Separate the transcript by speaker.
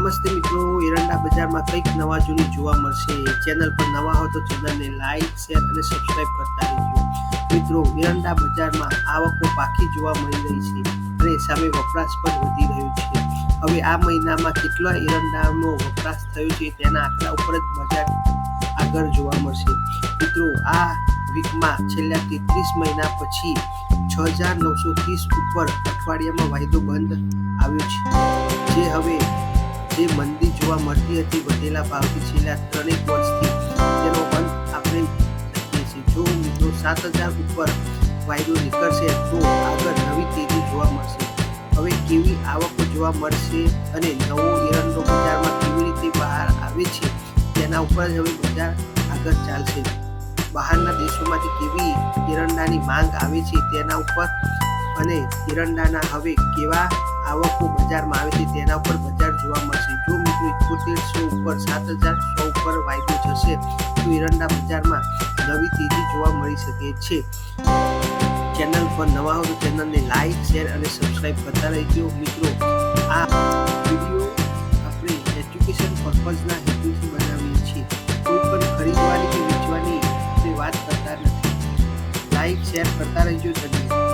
Speaker 1: નમસ્તે મિત્રો, એરંડા બજારમાં કંઈક નવા જૂની જોવા મળશે. ચેનલ પર નવા હો તો ચેનલને લાઈક, શેર અને સબસ્ક્રાઇબ કરતા રહેજો. મિત્રો, એરંડા બજારમાં આવકો પાકી જોવા મળી રહી છે અને સામે વપરાશ પણ વધી રહ્યો છે. હવે આ મહિનામાં કેટલા એરંડાનો વપરાશ થયો છે તેના આંકડા ઉપર જ બજાર આગળ જોવા મળશે. મિત્રો, આ વીકમાં છેલ્લા તેત્રીસ મહિના પછી છ હજાર નવસો ત્રીસ ઉપર અઠવાડિયામાં વાયદો બંધ આવ્યો છે. જે હવે જે મંદી જોવા મળતી હતી વધેલા ભાવથી છેલ્લા ત્રણેક વર્ષથી તેનો અંત આપણે શકીએ છીએ. જો મિત્રો સાત હજાર ઉપર વાયદો નીકળશે તો આગળ નવી તેજી જોવા મળશે. હવે કેવી આવકો જોવા મળશે અને નવો એરંડો બજારમાં કેવી રીતે બહાર આવે છે તેના ઉપર જ હવે બજાર આગળ ચાલશે. બહારના દેશોમાંથી કેવી એરંડાની માંગ આવે છે તેના ઉપર અને એરંડાના હવે કેવા આવકો બજારમાં આવે છે તેના ઉપર બજાર જોવા મળશે. જો મિત્રો એકોતેરસો ઉપર, સાત હજાર સો ઉપર વાયદો જશે, તો એરંડા બજારમાં નવી તેજી જોવા મળી શકે છે. ચેનલ પર નવા હો તો ચેનલને લાઈક, શેર અને સબસ્ક્રાઈબ કરતા રહેજો. મિત્રો, આ વીડિયો આપણે એજ્યુકેશન પર્પઝના હેતુથી બનાવીએ છીએ. કોઈ પણ ખરીદવાની કે વેચવાની વાત કરતા નથી. લાઈક, શેર કરતા રહેજો. ધન્યવાદ.